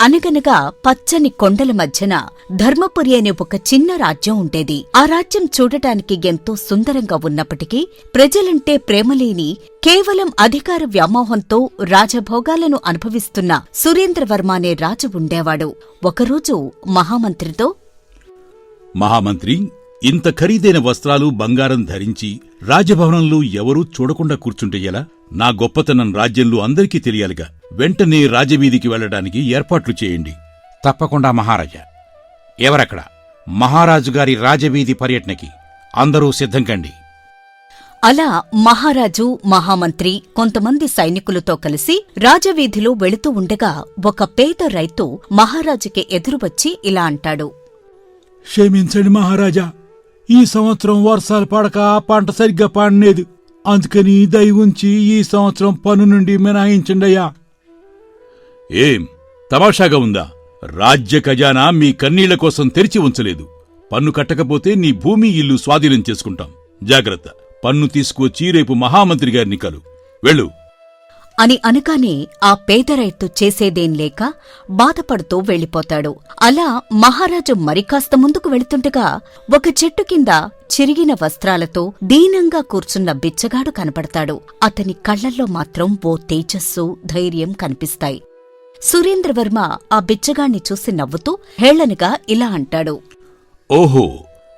అనగనగా పచ్చని కొండల మధ్యన ధర్మపురి అనే ఒక చిన్న రాజ్యం ఉండేది. ఆ రాజ్యం చూడటానికి ఎంతో సుందరంగా ఉన్నప్పటికీ ప్రజలంటే ప్రేమలేని కేవలం అధికార వ్యామోహంతో రాజభోగాలను అనుభవిస్తున్న సురేంద్రవర్మ అనే రాజు ఉండేవాడు. ఒకరోజు మహామంత్రితో మహామంత్రి ఇంత ఖరీదైన వస్త్రాలు బంగారం ధరించి రాజభవనంలో ఎవరూ చూడకుండా కూర్చుంటే ఎలా? నా గొప్పతనం రాజ్యంలో అందరికీ తెలియాలిగా. వెంటనే రాజవీధికి వెళ్ళడానికి ఏర్పాట్లు చేయండి. తప్పకుండా మహారాజా. ఎవరక్కడ? మహారాజు గారి రాజవీధి పర్యటనకి. అందరూ సిద్ధం కండి. అలా మహారాజు మహామంత్రి కొంతమంది సైనికులతో కలిసి రాజవీధిలో వెళుతూ ఉండగా ఒక పేద రైతు మహారాజుకి ఎదురువచ్చి ఇలా అంటాడు. క్షమించండి మహారాజా ఈ సంవత్సరం వర్షాలు పడక పంట సరిగ్గా పండలేదు. అందుకని దయ ఉంచి ఈ సంవత్సరం పన్ను నుండి మినహాయించండయ్యా ఏం? తమాషాగా ఉందా? రాజ్య ఖజానా మీ కన్నీళ్ళ కోసం తెరిచి ఉంచలేదు. పన్ను కట్టకపోతే నీ భూమి ఇల్లు స్వాధీనం చేసుకుంటాం. జాగ్రత్త. పన్ను తీసుకువచ్చి రేపు మహామంత్రి గారిని కలు. వెళ్ళు. అని అనగానే ఆ పేదరైతు చేసేదేం లేక బాధపడుతూ వెళ్ళిపోతాడు. అలా మహారాజు మరికాస్త ముందుకు వెళుతుండగా ఒక చెట్టు కింద చిరిగిన వస్త్రాలతో దీనంగా కూర్చున్న బిచ్చగాడు కనపడతాడు. అతని కళ్ళల్లో మాత్రం ఓ తేజస్సు ధైర్యం కనిపిస్తాయి. సురేంద్రవర్మ ఆ బిచ్చగాణ్ణి చూసి నవ్వుతూ హేళనగా ఇలా అంటాడు. ఓహో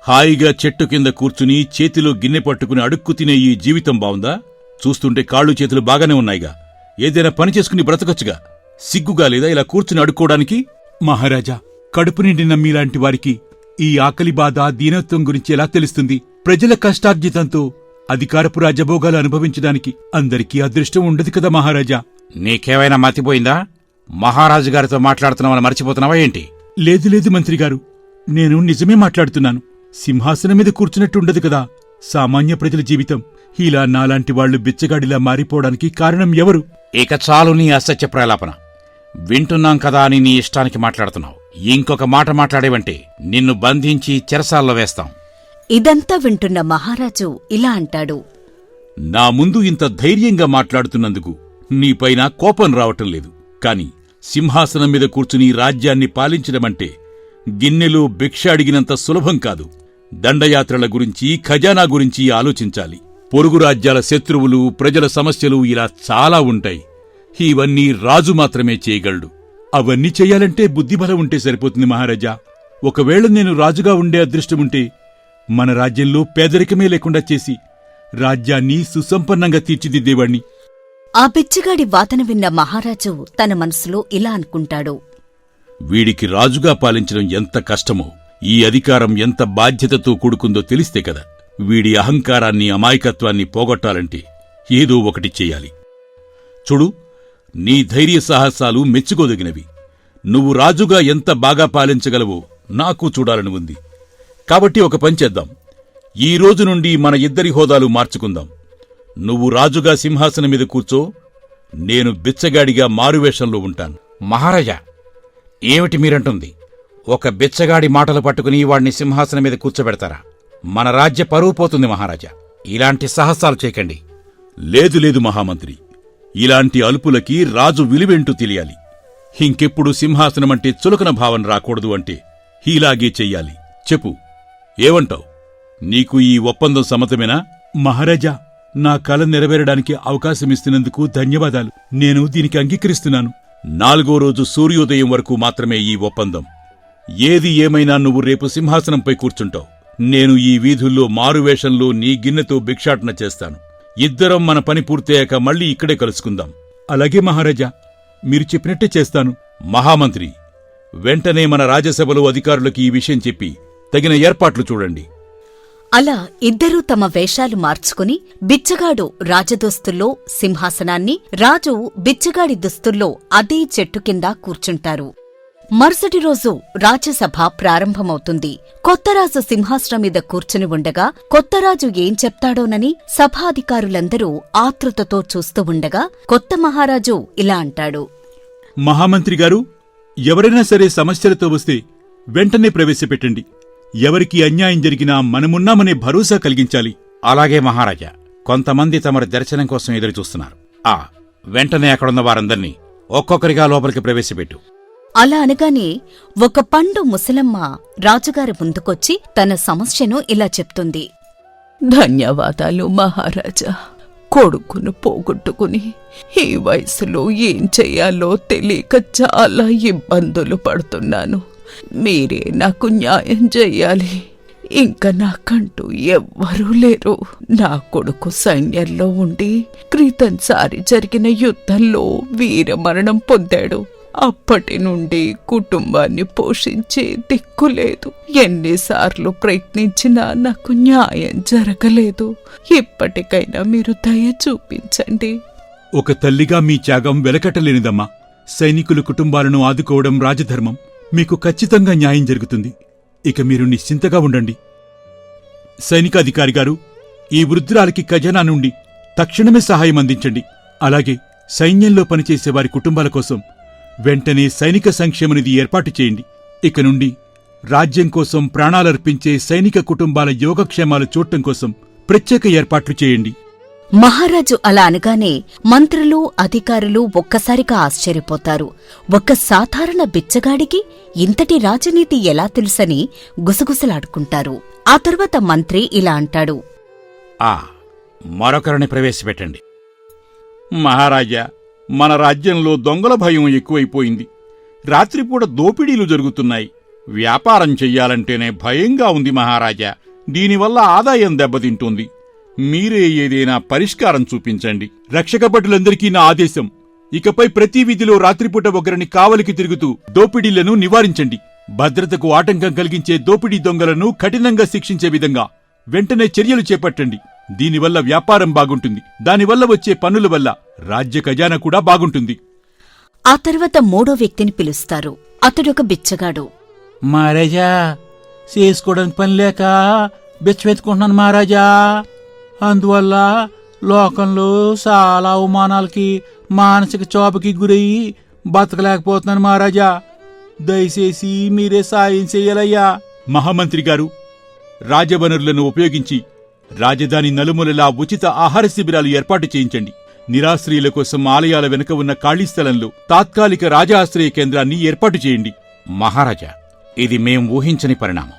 హాయిగా చెట్టు కింద కూర్చుని చేతిలో గిన్నె పట్టుకుని అడుక్కు తినే ఈ జీవితం బావుందా? చూస్తుంటే కాళ్ళు చేతులు బాగానే ఉన్నాయిగా. ఏదైనా పని చేసుకుని బ్రతకొచ్చుగా. సిగ్గుగా లేదా ఇలా కూర్చుని అడుక్కోవడానికి? మహారాజా కడుపు నిండిన మీలాంటి వారికి ఈ ఆకలి బాధ దీనత్వం గురించి ఎలా తెలుస్తుంది? ప్రజల కష్టార్జితంతో అధికారపు రాజభోగాలు అనుభవించడానికి అందరికీ అదృష్టం ఉండదు కదా మహారాజా? నీకేమైనా మతిపోయిందా? మహారాజు గారితో మాట్లాడుతున్నామని మర్చిపోతున్నావా ఏంటి? లేదు లేదు మంత్రి గారు. నేను నిజమే మాట్లాడుతున్నాను. సింహాసనం మీద కూర్చున్నట్టు ఉండదు కదా సామాన్య ప్రజల జీవితం. ఇలా నాలాంటి వాళ్ళు బిచ్చగాడిలా మారిపోవడానికి కారణం ఎవరు? ఇక చాలు నీ అసత్య ప్రలాపన. వింటున్నాం కదా అని నీ ఇష్టానికి మాట్లాడుతున్నావు. ఇంకొక మాట మాట్లాడేవంటే నిన్ను బంధించి చెరసాల్లో వేస్తాం. ఇదంతా వింటున్న మహారాజు ఇలా అంటాడు. నా ముందు ఇంత ధైర్యంగా మాట్లాడుతున్నందుకు నీపైన కోపం రావటం లేదు. కాని సింహాసనం మీద కూర్చుని రాజ్యాన్ని పాలించడమంటే గిన్నెలో భిక్ష అడిగినంత సులభం కాదు. దండయాత్రల గురించి ఖజానా గురించి ఆలోచించాలి. పొరుగు రాజ్యాల శత్రువులు ప్రజల సమస్యలు ఇలా చాలా ఉంటాయి. ఇవన్నీ రాజు మాత్రమే చేయగలడు. అవన్నీ చెయ్యాలంటే బుద్ధిబలం ఉంటే సరిపోతుంది మహారాజా. ఒకవేళ నేను రాజుగా ఉండే అదృష్టముంటే మన రాజ్యంలో పేదరికమే లేకుండా చేసి రాజ్యాన్ని సుసంపన్నంగా తీర్చిదిద్దేవాణ్ణి. ఆ బిచ్చగాడి వాదన విన్న మహారాజు తన మనసులో ఇలా అనుకుంటాడు. వీడికి రాజుగా పాలించడం ఎంత కష్టమో ఈ అధికారం ఎంత బాధ్యతతో కూడుకుందో తెలిస్తే కదా. వీడి అహంకారాన్ని అమాయకత్వాన్ని పోగొట్టాలంటే ఏదో ఒకటి చెయ్యాలి చూడు నీ ధైర్య సాహసాలు మెచ్చుకోదగినవి. నువ్వు రాజుగా ఎంత బాగా పాలించగలవో నాకు చూడాలని ఉంది. కాబట్టి ఒక పని చేద్దాం. ఈ రోజు నుండి మన ఇద్దరి హోదాలు మార్చుకుందాం. నువ్వు రాజుగా సింహాసనం మీద కూర్చో నేను బిచ్చగాడిగా మారువేషంలో ఉంటాను. మహారాజా ఏమిటి మీరంటుంది? ఒక బిచ్చగాడి మాటలు పట్టుకుని వాడిని సింహాసనం మీద కూర్చోబెడతారా? మన రాజ్య పరువు పోతుంది మహారాజా. ఇలాంటి సాహసాలు చేయకండి. లేదు లేదు మహామంత్రి. ఇలాంటి అలుపులకి రాజు విలువెంటూ తెలియాలి. ఇంకెప్పుడు సింహాసనమంటే చులకన భావన రాకూడదు అంటే ఇలాగే చెయ్యాలి. చెప్పు ఏమంటావ్ నీకు ఈ ఒప్పందం సమ్మతమేనా? మహారాజా నా కల నెరవేరడానికి అవకాశమిస్తున్నందుకు ధన్యవాదాలు. నేను దీనికి అంగీకరిస్తున్నాను. నాలుగో రోజు సూర్యోదయం వరకు మాత్రమే ఈ ఒప్పందం. ఏది ఏమైనా నువ్వు రేపు సింహాసనంపై కూర్చుంటావు. నేను ఈ వీధుల్లో మారువేషంలో నీ గిన్నెతో భిక్షాటన చేస్తాను. ఇద్దరం మన పని పూర్తయ్యాక మళ్ళీ ఇక్కడే కలుసుకుందాం. అలాగే మహారాజా మీరు చెప్పినట్టే చేస్తాను. మహామంత్రి వెంటనే మన రాజ్యసభలో అధికారులకి ఈ విషయం చెప్పి తగిన ఏర్పాట్లు చూడండి. అలా ఇద్దరూ తమ వేషాలు మార్చుకుని బిచ్చగాడు రాజదుస్తుల్లో సింహాసనాన్ని రాజు బిచ్చగాడి దుస్తుల్లో అదే చెట్టు కింద కూర్చుంటారు. మరుసటి రోజు రాజ్యసభ ప్రారంభమవుతుంది. కొత్తరాజు సింహాసనం మీద కూర్చుని ఉండగా కొత్తరాజు ఏం చెప్తాడోనని సభాధికారులందరూ ఆతృతతో చూస్తూ ఉండగా కొత్త మహారాజు ఇలా అంటాడు. మహామంత్రి గారు ఎవరైనా సరే సమస్యలతో వస్తే వెంటనే ప్రవేశపెట్టండి. ఎవరికి అన్యాయం జరిగినా మనమున్నామనే భరోసా కలిగించాలి. అలాగే మహారాజా కొంతమంది తమరి దర్శనం కోసం ఎదురు చూస్తున్నారు ఆ వెంటనే అక్కడున్న వారందర్నీ ఒక్కొక్కరిగా లోపలికి ప్రవేశపెట్టు. అలా అనగానే ఒక పండు ముసలమ్మ రాజుగారి ముందుకొచ్చి తన సమస్యను ఇలా చెప్తుంది. ధన్యవాదాలు మహారాజా. కొడుకును పోగొట్టుకుని ఈ వయసులో ఏం చెయ్యాలో తెలియక చాలా ఇబ్బందులు పడుతున్నాను. మీరే నాకు న్యాయం చెయ్యాలి ఇంకా నాకంటూ ఎవ్వరూ లేరు. నా కొడుకు సైన్యంలో ఉండి క్రితంసారి జరిగిన యుద్ధంలో వీరమరణం పొందాడు. అప్పటి నుండి కుటుంబాన్ని పోషించే దిక్కు లేదు. ఎన్నిసార్లు ప్రయత్నించినా నాకు న్యాయం జరగలేదు. ఇప్పటికైనా మీరు దయ చూపించండి. ఒక తల్లిగా మీ త్యాగం వెలకట్టలేనిదమ్మా. సైనికుల కుటుంబాలను ఆదుకోవడం రాజధర్మం. మీకు ఖచ్చితంగా న్యాయం జరుగుతుంది. ఇక మీరు నిశ్చింతగా ఉండండి. సైనికాధికారి గారు ఈ వృద్ధురాలికి ఖజానా నుండి తక్షణమే సహాయం అందించండి. అలాగే సైన్యంలో పనిచేసే వారి కుటుంబాల కోసం వెంటనే సైనిక సంక్షేమ నిధి ఏర్పాటు చేయండి. ఇక నుండి రాజ్యం కోసం ప్రాణాలర్పించే సైనిక కుటుంబాల యోగక్షేమాలు చూడటం కోసం ప్రత్యేక ఏర్పాట్లు చేయండి. మహారాజు అలా అనగానే మంత్రులు అధికారులు ఒక్కసారిగా ఆశ్చర్యపోతారు. ఒక సాధారణ బిచ్చగాడికి ఇంతటి రాజనీతి ఎలా తెలుసని గుసగుసలాడుకుంటారు. ఆ తర్వాత మంత్రి ఇలా అంటాడు. ఆ మరొకరిని ప్రవేశపెట్టండి. మహారాజా మన రాజ్యంలో దొంగల భయం ఎక్కువైపోయింది. రాత్రిపూట దోపిడీలు జరుగుతున్నాయి. వ్యాపారం చెయ్యాలంటేనే భయంగా ఉంది మహారాజా. దీనివల్ల ఆదాయం దెబ్బతింటుంది. మీరే ఏదైనా పరిష్కారం చూపించండి. రక్షక భటులందరికీ నా ఆదేశం. ఇకపై ప్రతి వీధిలో రాత్రిపూట ఒకరిని కావలికి తిరుగుతూ దోపిడీలను నివారించండి. భద్రతకు ఆటంకం కలిగించే దోపిడీ దొంగలను కఠినంగా శిక్షించే విధంగా వెంటనే చర్యలు చేపట్టండి. దీనివల్ల వ్యాపారం బాగుంటుంది. దానివల్ల వచ్చే పన్నుల వల్ల రాజ్య ఖజానా కూడా బాగుంటుంది. ఆ తర్వాత మూడో వ్యక్తిని పిలుస్తారు. అతడొక బిచ్చగాడు. మహారాజా చేసుకోవడానికి పని లేక బెచ్చమెత్తుకుంటున్నాను మహారాజా. అందువల్ల లోకంలో చాలా అవమానాలకి మానసిక చోపకి గురయ్యి బతకలేకపోతున్నాను మహారాజా. దయచేసి మీరే సాయం చెయ్యాలయ్యా మహామంత్రి గారు రాజవనరులను ఉపయోగించి రాజధాని నలుమూలలా ఉచిత ఆహార శిబిరాలు ఏర్పాటు చేయించండి. నిరాశ్రయుల కోసం ఆలయాల వెనుక ఉన్న ఖాళీ స్థలంలో తాత్కాలిక రాజాశ్రయ కేంద్రాన్ని ఏర్పాటు చేయండి. మహారాజా ఇది మేం ఊహించని పరిణామం.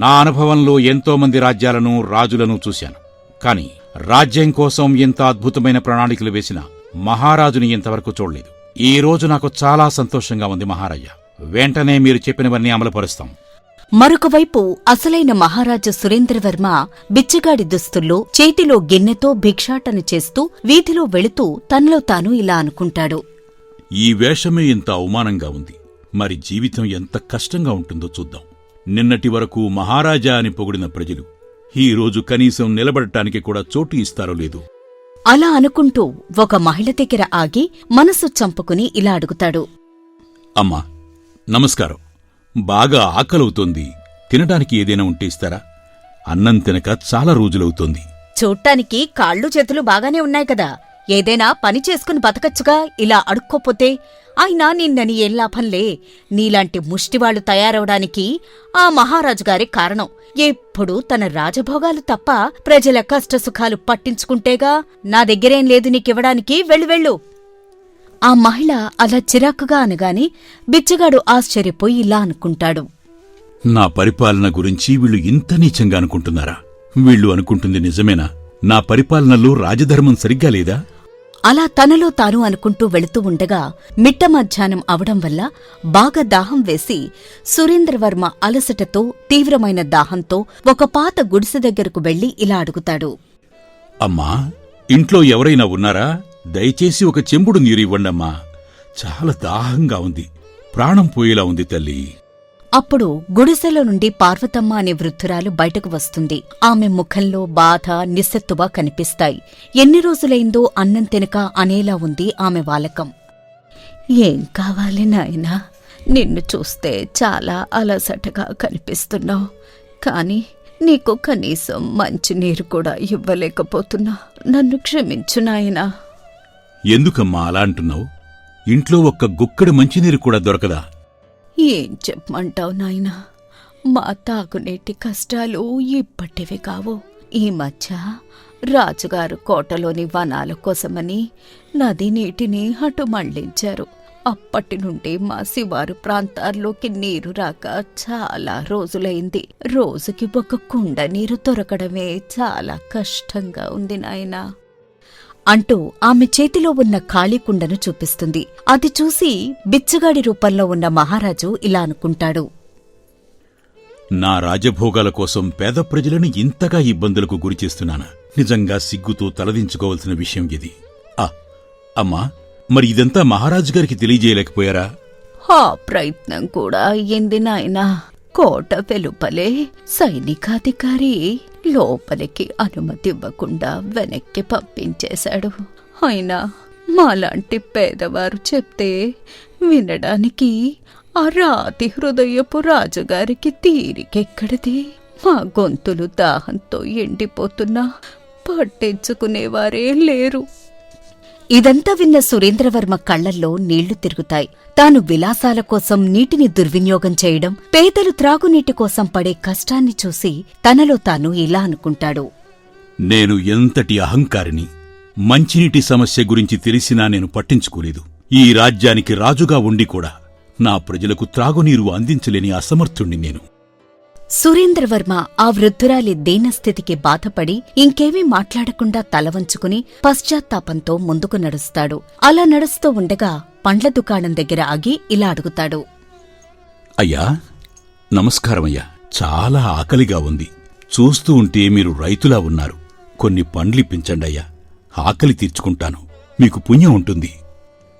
నా అనుభవంలో ఎంతోమంది రాజ్యాలను రాజులను చూశాను. కాని రాజ్యం కోసం ఇంత అద్భుతమైన ప్రణాళికలు వేసిన మహారాజుని ఇంతవరకు చూడలేదు. ఈ రోజు నాకు చాలా సంతోషంగా ఉంది మహారాజా. వెంటనే మీరు చెప్పినవన్నీ అమలుపరుస్తాం. మరొకవైపు అసలైన మహారాజు సురేంద్రవర్మ బిచ్చగాడి దుస్తుల్లో చేతిలో గిన్నెతో భిక్షాటన చేస్తూ వీధిలో వెళుతూ తనలో తాను ఇలా అనుకుంటాడు. ఈ వేషమే ఇంత అవమానంగా ఉంది. మరి జీవితం ఎంత కష్టంగా ఉంటుందో చూద్దాం. నిన్నటి వరకు మహారాజా అని పొగిడిన ప్రజలు ఈ రోజు కనీసం నిలబడటానికి కూడా చోటు ఇస్తారో లేదు. అలా అనుకుంటూ ఒక మహిళ దగ్గర ఆగి మనసు చంపుకుని ఇలా అడుగుతాడు. అమ్మా నమస్కారం. బాగా ఆకలవుతోంది. తినడానికి ఏదైనా ఉంటే ఇస్తారా? అన్నం తినక చాలా రోజులవుతోంది. చూడ్డానికి కాళ్ళు చేతులు బాగానే ఉన్నాయి కదా. ఏదైనా పని చేసుకుని బతకచ్చుగా ఇలా అడుక్కోపోతే అయినా నిన్నని ఏం లాభంలే. నీలాంటి ముష్టివాళ్ళు తయారవడానికి ఆ మహారాజు గారి కారణం. ఎప్పుడూ తన రాజభోగాలు తప్ప ప్రజల కష్టసుఖాలు పట్టించుకుంటేగా నా దగ్గరేం లేదు నీకివ్వడానికి. వెళ్ళు వెళ్ళు. ఆ మహిళ అలా చిరాకుగా అనగానే బిచ్చగాడు ఆశ్చర్యపోయి ఇలా అనుకుంటాడు. నా పరిపాలన గురించి వీళ్ళు ఇంత నీచంగా అనుకుంటున్నారా? వీళ్ళు అనుకుంటుంది నిజమేనా? నా పరిపాలనలో రాజధర్మం సరిగ్గా లేదా? అలా తనలో తాను అనుకుంటూ వెళుతూ ఉండగా మిట్ట మధ్యాహ్నం అవడం వల్ల బాగా దాహం వేసి సురేంద్రవర్మ అలసటతో తీవ్రమైన దాహంతో ఒక పాత గుడిసె దగ్గరకు వెళ్ళి ఇలా అడుగుతాడు. అమ్మా ఇంట్లో ఎవరైనా ఉన్నారా? దయచేసి ఒక చెంబుడు నీరు ఇవ్వండమ్మా చాలా దాహంగా ఉంది. ప్రాణం పోయేలా ఉంది తల్లి. అప్పుడు గుడిసెలో నుండి పార్వతమ్మ అనే వృద్ధురాలు బయటకు వస్తుంది. ఆమె ముఖంలో బాధ నిస్సెత్తుగా కనిపిస్తాయి. ఎన్ని రోజులైందో అన్నం తినక అనేలా ఉంది ఆమె వాలకం. ఏం కావాలి నాయనా? నిన్ను చూస్తే చాలా అలసటగా కనిపిస్తున్నావు. కాని నీకు కనీసం మంచినీరు కూడా ఇవ్వలేకపోతున్నా. నన్ను క్షమించు నాయనా. ఎందుకమ్మా అలా అంటున్నావు? ఇంట్లో ఒక్క గుక్కడి మంచినీరు కూడా దొరకదా? ఏం చెప్పమంటావు నాయనా? మా తాగునేటి కష్టాలు ఇప్పటివి కావు. ఈ మధ్య రాజుగారు కోటలోని వనాల కోసమని నది నీటిని అటు మళ్ళించారు. అప్పటి నుండి మా శివారు ప్రాంతాల్లోకి నీరు రాక చాలా రోజులైంది. రోజుకి ఒక కుండ నీరు దొరకడమే చాలా కష్టంగా ఉంది నాయనా. అంటూ ఆమె చేతిలో ఉన్న ఖాళీ కుండను చూపిస్తుంది. అది చూసి బిచ్చగాడి రూపంలో ఉన్న మహారాజు ఇలా అనుకుంటాడు. నా రాజభోగాల కోసం పేద ప్రజలను ఇంతగా ఇబ్బందులకు గురిచేస్తున్నానా నిజంగా సిగ్గుతో తలదించుకోవలసిన విషయం ఇది. ఆ అమ్మా మరి ఇదంతా మహారాజు గారికి తెలియజేయలేకపోయారా? ఆ ప్రయత్నం కూడా అయ్యింది నాయనా. కోట వెలుపలే సైనికాధికారి లోపలికి అనుమతి ఇవ్వకుండా వెనక్కి పంపించేశాడు. అయినా మాలాంటి పేదవారు చెప్తే వినడానికి ఆ రాతి హృదయపు రాజుగారికి తీరికెక్కడిది? మా గొంతులు దాహంతో ఎండిపోతున్నా. పట్టించుకునేవారే లేరు. ఇదంతా విన్న సురేంద్రవర్మ కళ్ళల్లో నీళ్ళు తిరుగుతాయి. తాను విలాసాల కోసం నీటిని దుర్వినియోగం చేయడం పేదలు త్రాగునీటి కోసం పడే కష్టాన్ని చూసి తనలో తాను ఇలా అనుకుంటాడు. నేను ఎంతటి అహంకారిని మంచినీటి సమస్య గురించి తెలిసినా నేను పట్టించుకోలేదు. ఈ రాజ్యానికి రాజుగా ఉండి కూడా నా ప్రజలకు త్రాగునీరు అందించలేని అసమర్థుణ్ణి నేను. సురేంద్రవర్మ ఆ వృద్ధురాలి దీనస్థితికి బాధపడి ఇంకేమీ మాట్లాడకుండా తల వంచుకుని పశ్చాత్తాపంతో ముందుకు నడుస్తాడు. అలా నడుస్తూ ఉండగా పండ్ల దుకాణం దగ్గర ఆగి ఇలా అడుగుతాడు. అయ్యా నమస్కారమయ్యా. చాలా ఆకలిగా ఉంది. చూస్తూ ఉంటే మీరు రైతులా ఉన్నారు. కొన్ని పండ్లిప్పించండయ్యా ఆకలి తీర్చుకుంటాను. మీకు పుణ్యం ఉంటుంది.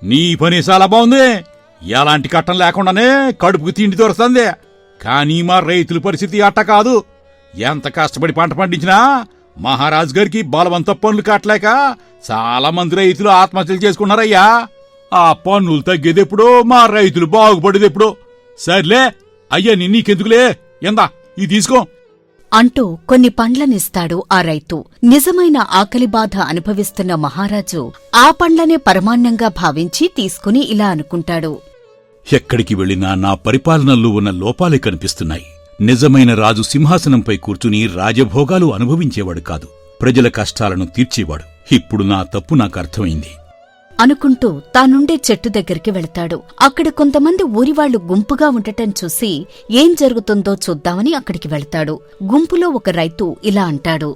నీ పని చాలా బాగుంది. ఎలాంటి కట్టం లేకుండానే కడుపుకు తిండి దొరుకుతుంది. కానీ మా రైతుల పరిస్థితి అట్ట కాదు. ఎంత కష్టపడి పంట పండించినా మహారాజు గారికి బలవంత పనులు కట్టలేక చాలా మంది రైతులు ఆత్మహత్యలు చేసుకున్నారయ్యా. ఆ పన్నులు తగ్గేదెప్పుడో మా రైతులు బాగుపడేదెప్పుడో. సర్లే అయ్యా నీ నీకెందుకులే? ఎందా ఇది తీసుకో. అంటూ కొన్ని పండ్లనిస్తాడు ఆ రైతు. నిజమైన ఆకలి బాధ అనుభవిస్తున్న మహారాజు ఆ పండ్లనే పరమాన్నంగా భావించి తీసుకుని ఇలా అనుకుంటాడు. ఎక్కడికి వెళ్ళినా నా పరిపాలనలో ఉన్న లోపాలే కనిపిస్తున్నాయి. నిజమైన రాజు సింహాసనంపై కూర్చుని రాజభోగాలు అనుభవించేవాడు కాదు. ప్రజల కష్టాలను తీర్చేవాడు. ఇప్పుడు నా తప్పు నాకు అర్థమైంది. అనుకుంటూ తానుండే చెట్టు దగ్గరికి వెళతాడు. అక్కడ కొంతమంది ఊరివాళ్ళు గుంపుగా ఉండటం చూసి ఏం జరుగుతుందో చూద్దామని అక్కడికి వెళతాడు. గుంపులో ఒక రైతు ఇలా అంటాడు.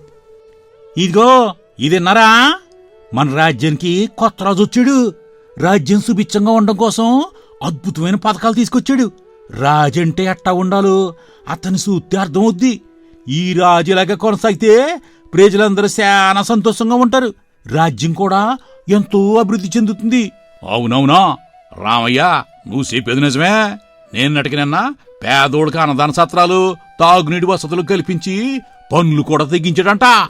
ఇదిగో ఇదిన్నారా మన రాజ్యానికి కొత్త రాజు వచ్చాడు. రాజ్యం సుభిచ్చంగా ఉండడం కోసం అద్భుతమైన పథకాలు తీసుకొచ్చాడు. రాజంటే ఎట్టా ఉండాలో అతని సూత్తే అర్థమవుద్ది. ఈ రాజులాగా కొనసాగితే ప్రజలందరూ చాలా సంతోషంగా ఉంటారు. రాజ్యం కూడా ఎంతో అభివృద్ధి చెందుతుంది. అవునవునా? రామయ్య నువ్వు చెప్పేది నిజమే. నేను నటికినన్నా పేదోడికి అన్నదాన సత్రాలు తాగునీటి వసతులు కల్పించి పన్నులు కూడా తగ్గించాడంట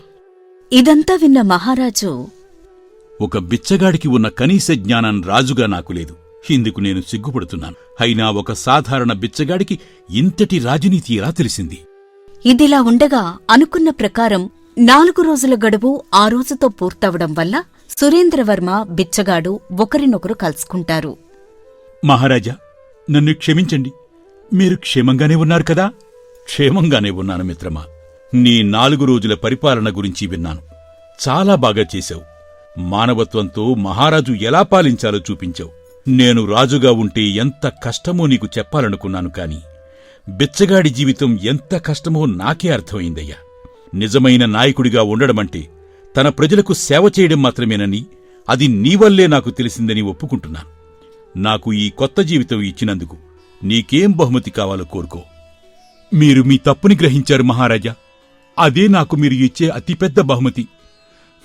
ఇదంతా విన్న మహారాజు ఒక బిచ్చగాడికి ఉన్న కనీస జ్ఞానం రాజుగా నాకు లేదు. ఇందుకు నేను సిగ్గుపడుతున్నాను. అయినా ఒక సాధారణ బిచ్చగాడికి ఇంతటి రాజనీతి ఎలా తెలిసింది? ఇదిలా ఉండగా అనుకున్న ప్రకారం నాలుగు రోజుల గడువు ఆ రోజుతో పూర్తవడం వల్ల సురేంద్రవర్మ బిచ్చగాడు ఒకరినొకరు కలుసుకుంటారు. మహారాజా నన్ను క్షమించండి. మీరు క్షేమంగానే ఉన్నారు కదా? క్షేమంగానే ఉన్నాను మిత్రమా. నీ నాలుగు రోజుల పరిపాలన గురించి విన్నాను. చాలా బాగా చేశావు. మానవత్వంతో మహారాజు ఎలా పాలించాలో చూపించావు. నేను రాజుగా ఉంటే ఎంత కష్టమో నీకు చెప్పాలనుకున్నాను కాని బిచ్చగాడి జీవితం ఎంత కష్టమో నాకే అర్థమైందయ్యా. నిజమైన నాయకుడిగా ఉండడమంటే తన ప్రజలకు సేవ చేయడం మాత్రమేనని అది నీ వల్లే నాకు తెలిసిందని ఒప్పుకుంటున్నాను. నాకు ఈ కొత్త జీవితం ఇచ్చినందుకు నీకేం బహుమతి కావాలో కోరుకో. మీరు మీ తప్పుని గ్రహించారు మహారాజా. అదే నాకు మీరు ఇచ్చే అతిపెద్ద బహుమతి.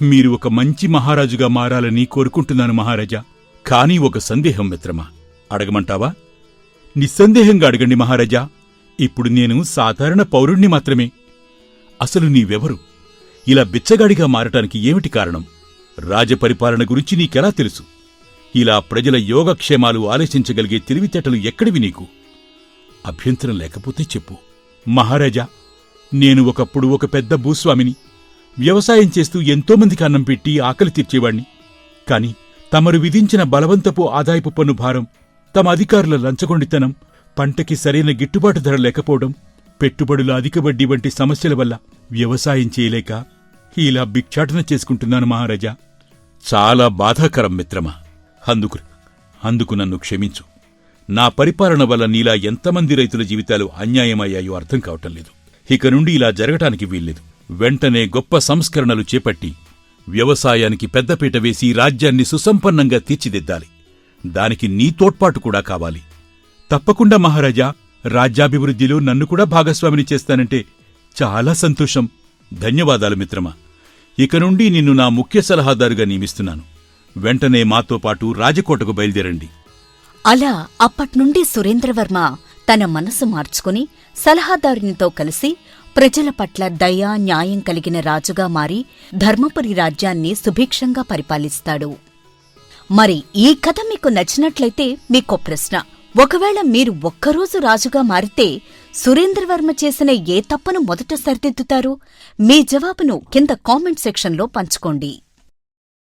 మీరు ఒక మంచి మహారాజుగా మారాలని కోరుకుంటున్నాను మహారాజా. కానీ ఒక సందేహం మిత్రమా? అడగమంటావా? నిస్సందేహంగా అడగండి మహారాజా. ఇప్పుడు నేను సాధారణ పౌరుణ్ణి మాత్రమే. అసలు నీవెవరు? ఇలా బిచ్చగాడిగా మారటానికి ఏమిటి కారణం? రాజపరిపాలన గురించి నీకెలా తెలుసు? ఇలా ప్రజల యోగక్షేమాలు ఆలోచించగలిగే తెలివితేటలు ఎక్కడివి నీకు? అభ్యంతరం లేకపోతే చెప్పు. మహారాజా నేను ఒకప్పుడు ఒక పెద్ద భూస్వామిని. వ్యవసాయం చేస్తూ ఎంతోమందికి అన్నం పెట్టి ఆకలి తీర్చేవాణ్ణి. కాని తమరు విధించిన బలవంతపు ఆదాయపు పన్ను భారం తమ అధికారుల లంచగొండితనం పంటకి సరైన గిట్టుబాటు ధర లేకపోవడం పెట్టుబడుల అధిక వడ్డీ వంటి సమస్యల వల్ల వ్యవసాయం చేయలేక ఇలా భిక్షాటన చేసుకుంటున్నాను మహారాజా. చాలా బాధాకరం మిత్రమా. అందుకు అందుకు నన్ను క్షమించు. నా పరిపాలన వల్ల నీలా ఎంతమంది రైతుల జీవితాలు అన్యాయమయ్యాయో అర్థం కావటం లేదు. ఇక నుండి ఇలా జరగటానికి వీల్లేదు. వెంటనే గొప్ప సంస్కరణలు చేపట్టి వ్యవసాయానికి పెద్దపీట వేసి రాజ్యాన్ని సుసంపన్నంగా తీర్చిదిద్దాలి. దానికి నీ తోడ్పాటు కూడా కావాలి. తప్పకుండా మహారాజా రాజ్యాభివృద్ధిలో నన్ను కూడా భాగస్వామిని చేస్తానంటే చాలా సంతోషం. ధన్యవాదాలు మిత్రమా. ఇక నుండి నిన్ను నా ముఖ్య సలహాదారుగా నియమిస్తున్నాను. వెంటనే మాతో పాటు రాజకోటకు బయలుదేరండి. అలా అప్పట్నుండి సురేంద్రవర్మ తన మనసు మార్చుకుని సలహాదారునితో కలిసి ప్రజల పట్ల దయా న్యాయం కలిగిన రాజుగా మారి ధర్మపురి రాజ్యాన్ని సుభిక్షంగా పరిపాలిస్తాడు. మరి ఈ కథ మీకు నచ్చినట్లయితే మీకో ప్రశ్న. ఒకవేళ మీరు ఒక్కరోజు రాజుగా మారితే సురేంద్రవర్మ చేసిన ఏ తప్పును మొదట సరిదిద్దుతారు? మీ జవాబును కింద కామెంట్ సెక్షన్లో పంచుకోండి.